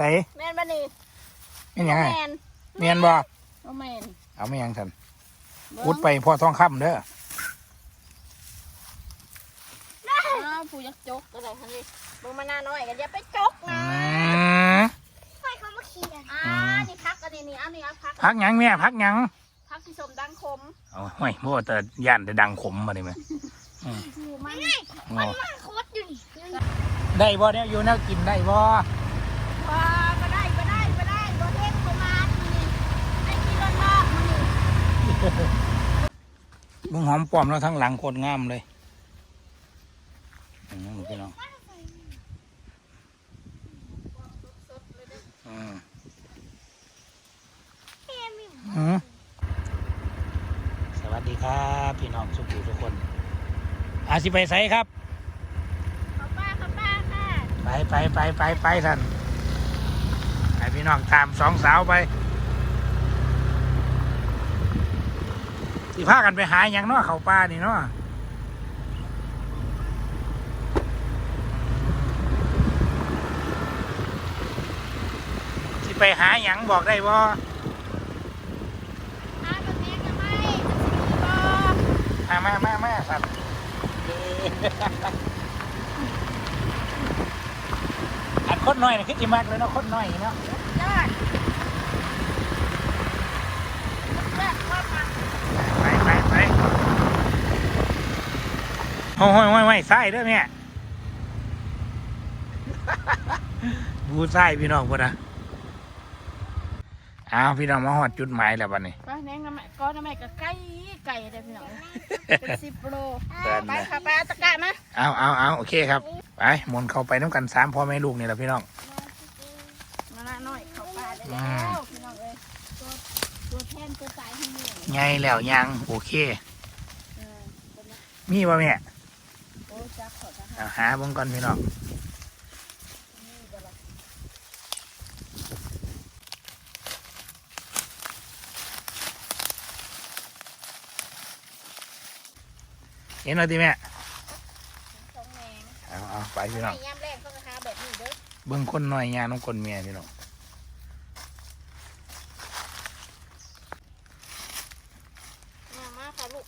ใส่แมนบ่นี่เป็นยังไงแมนเมียนบ่บ่แมนเอาไม่ยังสันเบิ่งอุดไปพ่อทองคำเด้ออ้าวผู้ยักจกอะไรทันนี้เบิ่งมาหน้าน้อยกันอย่าไปจกอืนะมไฟเขามาขี่กันอ่านี่พักอันนี้นี่อันนี้เอาพักพักหยังแม่พักหยังพักที่สมดังคมเอาห่วยพ่อแต่ย่านแต่ดังขมมาดิแม่อยู่มันโอ้มันโคตรอยู่นี่ได้บ่เนี่ยอยู่แนวกินได้บ่ มานี่ไอ้ที่รถมากมันนี่มึงหอมปลอมแล้วทั้งหลังโคตรงามเลยอืมพี่น้องอืมแม่มีอืมสวัสดีครับ พี่น้องสุขุทุกคน อาสิไปไสครับเขาป้าเขาป้าค่ะไปไปไปไปไปท่านให้ พี่น้องตามสองสาวไปสิพากันไปหาอย่างเนาะเขาป่านี่เนาะสิไปหาอย่างบอกได้บ่อาแบบนี้ก็ไม่มันสิมีบ่มามามามาสัตว์ อันคนน้อยนะคิดอจิมากเลยเนาะคนน้อยเนาะยอดเลือกว่ามาไปไปไปห้อ้ยโอ้ยโอ้ยไส้ด้วยเนี่ยบูไส้พี่น้องพุ่นนะ อ้าวพี่น้องมาหอดจุดหมายแล้วบัดนี้ไปแนงน้ำแม่ก้อนน้ำแม่ก็ไก่ไก่ได้พี่น้องเป็นสิบโลเดินไปเลย ค่ะไปเอาตะกะมาเอาเอาเอาโอเคครับ ไปหมนเข้าไปน้ำกันสามพ่อแม่ลูกนี่แหละพี่น้อง มาละหน่อยเข้าป่าได้อืแล้มวพี่น้องเอ้ยตัวตัวแทนตัวสายให้มือไงแล้วยังโอเค เออคนละมีป่ะแม่โอ้จักขอจะให้เอาหาเบงก่อนพี่น้อง นี่บ่ล่ะ เห็นแล้วดิแม่สองแมงเอาเอาไปพี่น้องไอ้ยามแรกต้องหาแบบนี้เด้อเบิ่งคนน้อยยาน้องคนเมียพี่น้องมามาค่ะลูก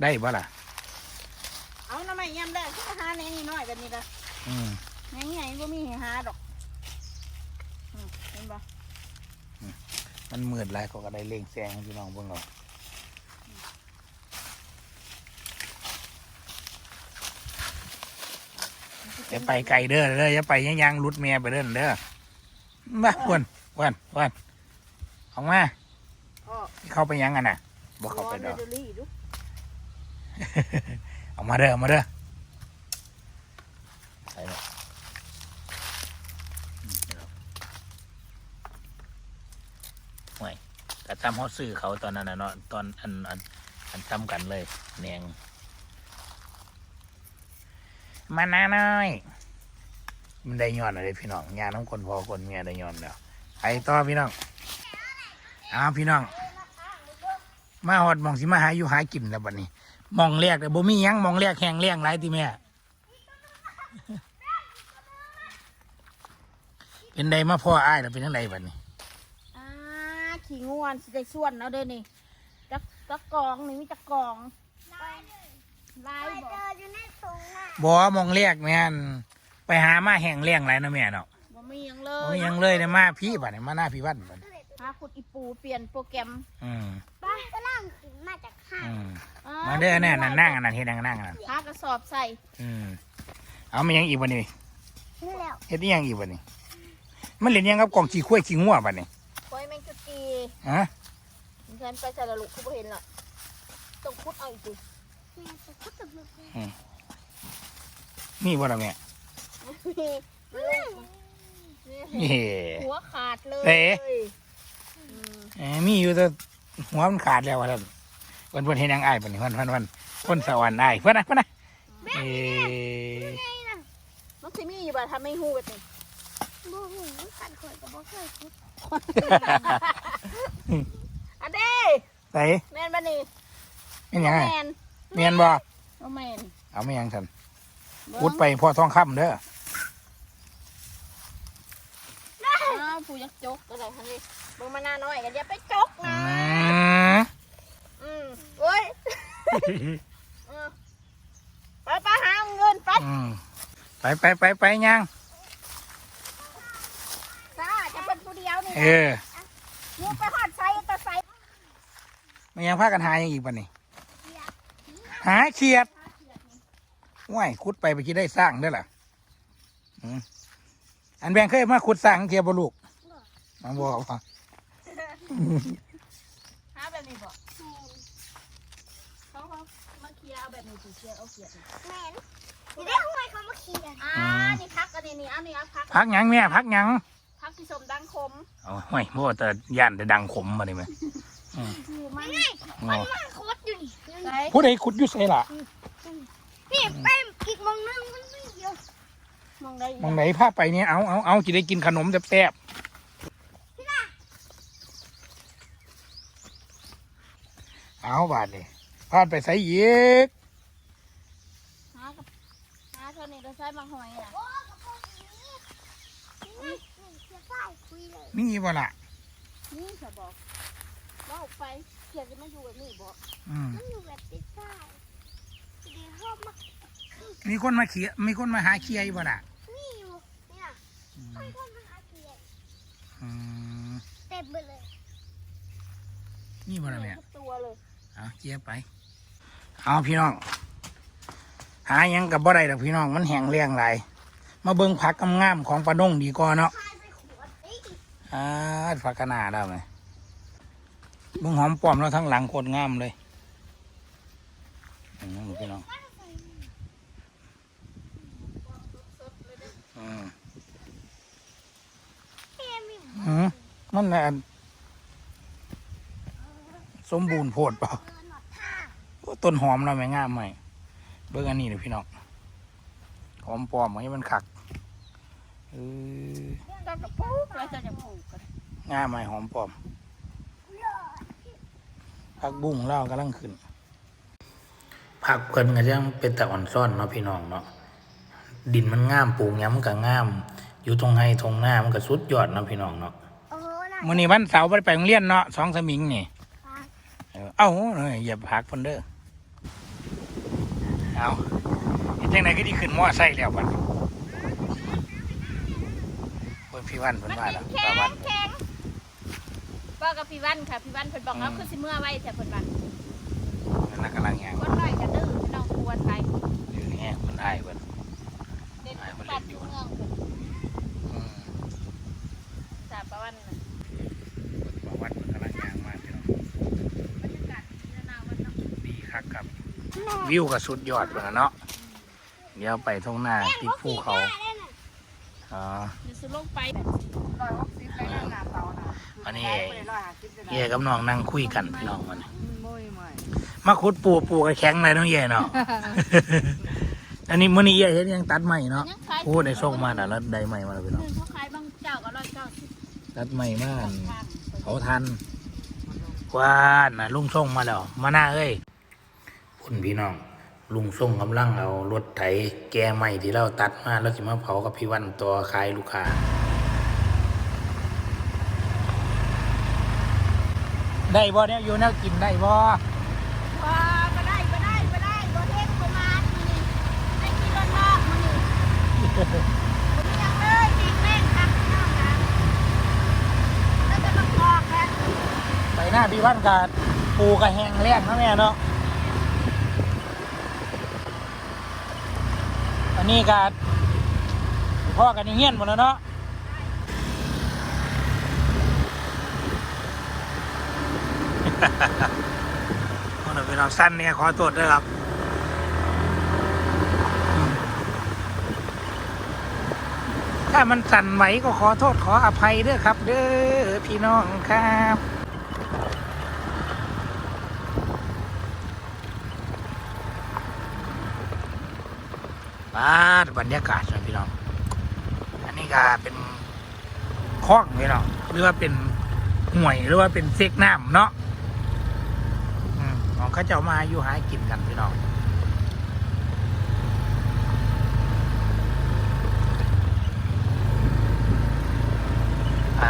ได้ป่ะล่ะ เอาน้ำไม่ยามแรกต้องหาแนงนิดหน่อยแบบนี้ละอืม แนงใหญ่ก็มีให้หาดอกอืมเห็นปะมันมืดหลายเขาก็ได้เล่งแซงให้พี่น้องเบิ่งเอา อย่าไปไกลเด้อเด้ออย่าไปยังยังรุดเมียไปเด้อเด้อมาวันวันวันออกมาอ๋อเข้าไปยังกันน่ะบ่เข้าไปดอกเดลี่ดูออกมาเด้อออกมาเด้อไปเลยอืมเดี๋ยวห่วยแต่ทำเขาซื้อเขาตอนนั้นน่ะเนาะตอนอันอันอันทำกันเลยแนง มาหน้าน้อย มันได้ย้อนอะไรพี่น้องงานของคนพอคนเมียได้ย้อนแล้วไปต่อพี่น้องอ้าวพี่น้อง มาหอดหมองสิมาหาอยู่หากินแล้วบัดนี้หมองแรกแต่บ่มีหยังหมองแรกแห้งแล้งไรที่แม่เป็นใดมาพ่ออ้ายแล้วเป็นยังไงบัดนี้อ่าขี่งวนสิได้ส่วนเอาเด้อนี่จักจักกองนี่มีจักกอง ลายไปบ่เจออยู่ในถุงอะบ่หมองแรกแม่นไปหามาแห้งแล้งไรนะแม่เนาะบ่มีหยังเลบ่ยมีหยังเลยเนี่ยมาพี่บัดนี้มาหน้าพี่วัดบัดนี้หาขุดอีปูเปลี่ยนโปรแกรมอืมป้าก็ล่างขึ้นมาจากข้างอืมอ่มาเด้อแน่นั่นนั่งอันนั้นเฮ็ดนั่งนั่งอันนั้นหากระสอบใส่อืมเอามาหยังอีกบัดนี้นี่แล้วเฮ็ดอีหยังอีกบัดนี้มันเล่นหยังกับกล่องขี้ข้วยขี้งัวบัดนี้ปล่อยแมงจุกีฮะเพื่อนไปใส่ละลูกเขาบ่เห็นหรอกต้องคุดเอาอีกที แม่จะคุดกับลูก นี่บ่ล่ะแม่นี่เฮ้หัวขาดเลยเอ๊ะอืมเอ้ยมีอยู่แต่หัวมันขาดแล้วว่าท่านวันเพิ่นเห็นหยังอ้ายปานนี้วันวันวันคนสวรรค์อ้ายเพิ่นนะเพิ่นนะเอ้มันสิมีอยู่บ่ทำไม่ฮู้แบบนี้บูหูขันข่อยกับบ่เคยคุดอันเด้ใส่แม่นบ่นี่เป็นหยังแมไงนเมียนบ่ บ่แมนเอาไม่ยังท่านเบิ่งพุดไปพ่อทองคำเด้ออ้าผู้ยักจกอะไรคันนี้มึงมาหน้าน้อยกันอย่าไปจกอืนะมอืมเว้ยเออไปไปหาเงินไปอืมไปไปไปไปยังจ้าจะเป็นผู้เดียวนี่เออมึงไปหอดไซตะไซมันยังพากันหายังอีกปะนี่หาเขียด ว้ายขุดไปไปคิดได้สร้างได้อล่ะอืมอันแบงเคยมาขุดสร้างเขียดบ่ลูกมาบอกว่าหาแบบนี้บ่เขาเขามาเคลียร์เอาแบบนี้สิเคลียร์เอาเขียดนี่แม่นนี่ได้ทำไมเขามาเขียนอ่านี่พักอันนี้นี่อันนี้เอาพักพักหยังแม่พักหยังพักที่ชมดังคมเอาห้วยโม่แต่ย่านแต่ดังขมมาดิไหมอยู่มันโอ้มันโคตรอยู่นี่ไซผู้ใดขุดอยู่ไสล่ะ นี่ไปอีกมองนึงมันไม่เยอะมองได้มองไหนพาไปเนี่ยเอาเอาเอาจะได้กินขนมแซ่บๆเอาบาทเลยพาดไปใส่ยีกหากับหาเท่านี้เราใช้บางหอยอะโอ้กระโปรงนี้นี่นี่เสียฝ้ายคุยเลยมีบ่ล่ะนี่จะบอกว่าออกไปเขียดจะไม่อยู่แบบนี้บอกอืมมันอยู่แบบติดฝ้ายเดี๋ยวชอบมาก มีคนมาเขียมีคนมาหาเคียอยู่บ่ล่ะนี่อยู่เนี่ยไอ้คนมันอาเกียนอืมเต็มไปเลยนี่บ่ล่ะแม่ทุกตัวเลยเอาเคียไป เอาพี่น้อง หาหยังกับบ่ได้ดอกพี่น้องมันแห้งแล้งหลายมาเบิ่งผักงามๆของปานงดีกว่าเนาะพายไปขวดเอ้ยอ่าผักกะนาได้ไหมเบิ่งหอมป้อมแล้วทั้งหลังโคตรงามเลยอืมพี่น้องอืม แม่มี อื มันน่สมบูรณ์โพดเปล่าต้นหอมเราไม่ง่ามไหมเบิ่งอันนี้เลยพี่น้องหอมปลอมให้มันขักเออเจ้าจะปลูกแล้วเจ้าจะปลูกกันงามไหมหอมปลอมผักบุ้งเล่ากำลังขึ้นผักเพิ่นก็ยังเป็นแต่อ่อนซ่อนเนาะพี่น้องเนาะดินมันง่ามปลูกยังมันก็งาม อยู่ตรงไห้ตรงหน้ามันก็สุดยอดเนาะพี่น้องเนาะ มื้อนี้วันเสาร์บ่ได้ไปโรงเรียนเนาะสองสมิงนี่ปลาเออเอ้าเอ้ยอย่าพักเพิ่นเด้อเอาเฮ็ดจังไดก็ดีขึ้นมอไซค์แล้วบัดเพิ่นพี่วันเพิ่นว่าแล้วแข็ตางวัน แข็งบอกกับพี่วันค่ะ พี่วันเพิ่นบอกเอาคือสิเมื่อไว้แต่เพิ่นว่า นั่นกำลังแหง วันน้อยกันดื้อพี่น้องควรไป อยู่แหงเพิ่นอ้ายเพิ่น เด็ดปัดอยู่เมืองเพิ่น อืม สาประวันน่ะ ตาวันเพิ่นกำลังแหงมาพี่น้อง บรรยากาศดีนะนาวันเนาะ ดีคักครับ วิวก็สุดยอดเพิ่นน่ะเนาะเดี๋ยวไปทงหน้าติดภูเขาได้น่ะอ๋อเดี๋ยวสิลงไปร้อยหกสิบไปนั่งหน้าเตาน่ะอันนี้ไปร้อยห้าสิบจะได้เย่กับน้องนั่งคุยกันพี่น้องมันมุ้ยมุ้ยมาขุดปูปูกระแข็งเลยน้องเย่เนาะอันนี้มื้อนี้เย่เฮ็ดยังตัดใหม่เนาะยังขายโอ้ได้ส่งมาแล้วแล้วได้ใหม่มาแล้วพี่น้องเงินเขาขายบางเจ้าก็ร้อยเก้าสิบตัดใหม่มาพันเขาทันกว่านน่ะลุงส่งมาแล้วมาหน้าเอ้ย คุณพี่น้อง ลุงส่งกำลังเอารถไถแก้ใหม่ที่เราตัดมาแล้วสิมาเผากับพี่วันตัวขายลูกค้า ได้บ่เนี่ยอยู่แนวกินได้บ่ว้าก็ได้ก็ได้ก็ได้บ่เท่งประมาณนี้ได้กินรถนอกมานี่ผมยังเลยจริงแม่งครับพี่น้องนะแล้วจะต้องออกแล้วไปหน้าพี่วันกับปูกระแหงแรงนะแม่เนาะ อันนี้กับพ่อกันอย่างเงี้ยนหมดแล้วเนาะโอ้โหพี่น้องสั้นเนี่ยขอตรวจด้วยครับถ้ามันสั่นไหวก็ขอโทษขออภัยด้วยครับ เด้อพี่น้องครับ บ้านบรรยากาศนะพี่น้อง อันนี้ก็เป็นคลองพี่น้องหรือว่าเป็นห่วยหรือว่าเป็นเซกน้ำเนาะของเขาเจ้ามาอยู่หากินกันพี่น้องไป